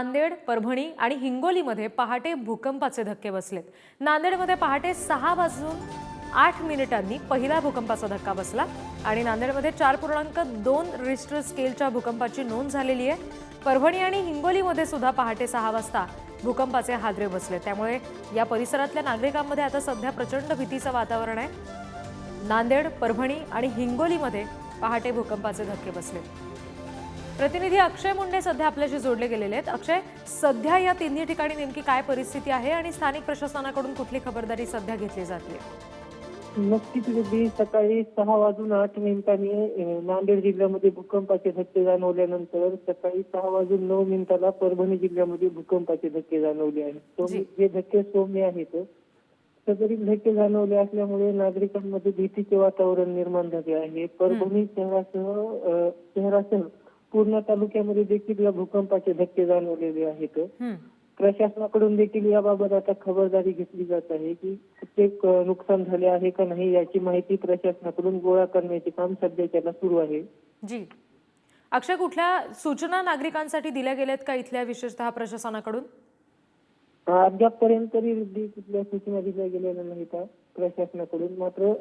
नांदेड परभणी आणि हिंगोलीमध्ये पहाटे भूकंपाचे धक्के बसलेत. नांदेडमध्ये पहाटे सहा वाजून आठ मिनिटांनी पहिला भूकंपाचा धक्का बसला आणि नांदेडमध्ये चार पूर्णांक दोन रिस्टर स्केलच्या भूकंपाची नोंद झालेली आहे. परभणी आणि हिंगोलीमध्ये सुद्धा पहाटे सहा वाजता भूकंपाचे हादरे बसले. त्यामुळे या परिसरातल्या नागरिकांमध्ये आता सध्या प्रचंड भीतीचं वातावरण आहे. नांदेड परभणी आणि हिंगोलीमध्ये पहाटे भूकंपाचे धक्के बसले प्रतिनिधी अक्षय मुंडे सध्या आपल्याशी जोडले गेलेले आहेत. अक्षय सध्या या तिन्ही ठिकाणी नेमकी काय परिस्थिती आहे आणि स्थानिक प्रशासनाकडून कुठली खबरदारी सध्या घेतली जाते? नक्कीच रेड्डी सकाळी सहा वाजून आठ मिनिटांनी नांदेड जिल्ह्यामध्ये भूकंपाचे धक्के जाणवल्यानंतर सकाळी सहा वाजून नऊ मिनिटाला परभणी जिल्ह्यामध्ये भूकंपाचे धक्के जाणवले आहेत. जी. धक्के सौम्य आहेत सदरील धक्के जाणवले असल्यामुळे नागरिकांमध्ये भीतीचे वातावरण निर्माण झाले आहे. परभणी शहरासह शहरासह पूर्ण तालुक्यामध्ये देखील या भूकंपाचे धक्के जाणवलेले आहेत. प्रशासनाकडून देखील याबाबत आता खबरदारी घेतली जात आहे की अ, नुकसान झाले आहे का नाही याची माहिती प्रशासनाकडून गोळा करण्याचे काम सध्याच्याला सुरू आहे. जी. अक्षय कुठल्या सूचना नागरिकांसाठी दिल्या गेल्यात का इथल्या विशेषतः प्रशासनाकडून? अद्यापपर्यंत तरी कुठल्या सूचना दिल्या गेलेल्या नाहीत प्रशासनाकडून. मात्र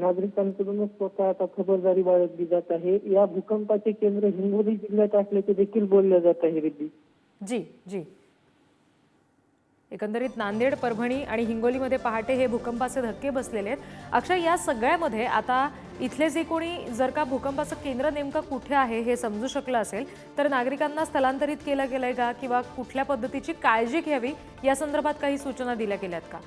नागरिकांकडूनच स्वतः आता खबरदारी बाळगली जात आहे. या भूकंपाचे केंद्र हिंगोली जिल्ह्यात असल्याचे देखील बोलले जात आहे रिद्धी जी जी. एकंदरीत नांदेड परभणी आणि हिंगोलीमध्ये पहाटे हे भूकंपाचे धक्के बसलेले आहेत. अक्षय या सगळ्यामध्ये आता इथले जे कोणी जर का भूकंपाचं केंद्र नेमकं कुठे आहे हे समजू शकलं असेल तर नागरिकांना स्थलांतरित केलं गेलं आहे का किंवा कुठल्या पद्धतीची काळजी घ्यावी या संदर्भात काही सूचना दिल्या गेल्यात का?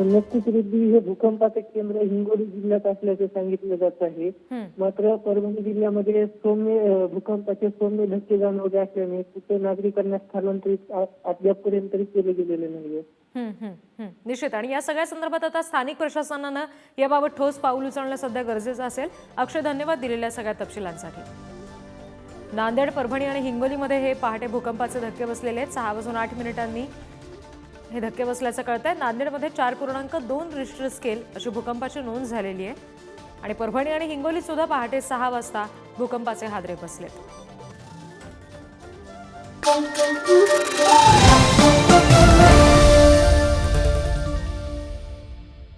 नक्कीच रिद्धी हे भूकंपाचे केंद्र हिंगोली जिल्ह्यात असल्याचे सांगितलं जात आहे. मात्र परभणी जिल्ह्यामध्ये सौम्य भूकंपाचे सौम्य धक्के जाणवले असल्याने तिथे नागरिकांना स्थलांतरित अद्यापपर्यंत केले गेलेले नाहीये. निश्चित. आणि या सगळ्या संदर्भात आता स्थानिक प्रशासनानं याबाबत ठोस पाऊल उचलणं सध्या गरजेचं असेल. अक्षय धन्यवाद दिलेल्या सगळ्या तपशिलांसाठी. नांदेड परभणी आणि हिंगोलीमध्ये हे पहाटे भूकंपाचे धक्के बसलेले आहेत. सहा वाजून आठ मिनिटांनी हे धक्के बसल्याचं कळत आहे नांदेडमध्ये चार पूर्णांक दोन रिस्टर स्केल अशी भूकंपाची नोंद झालेली आहे. आणि परभणी आणि हिंगोलीत सुद्धा पहाटे सहा वाजता भूकंपाचे हादरे बसलेत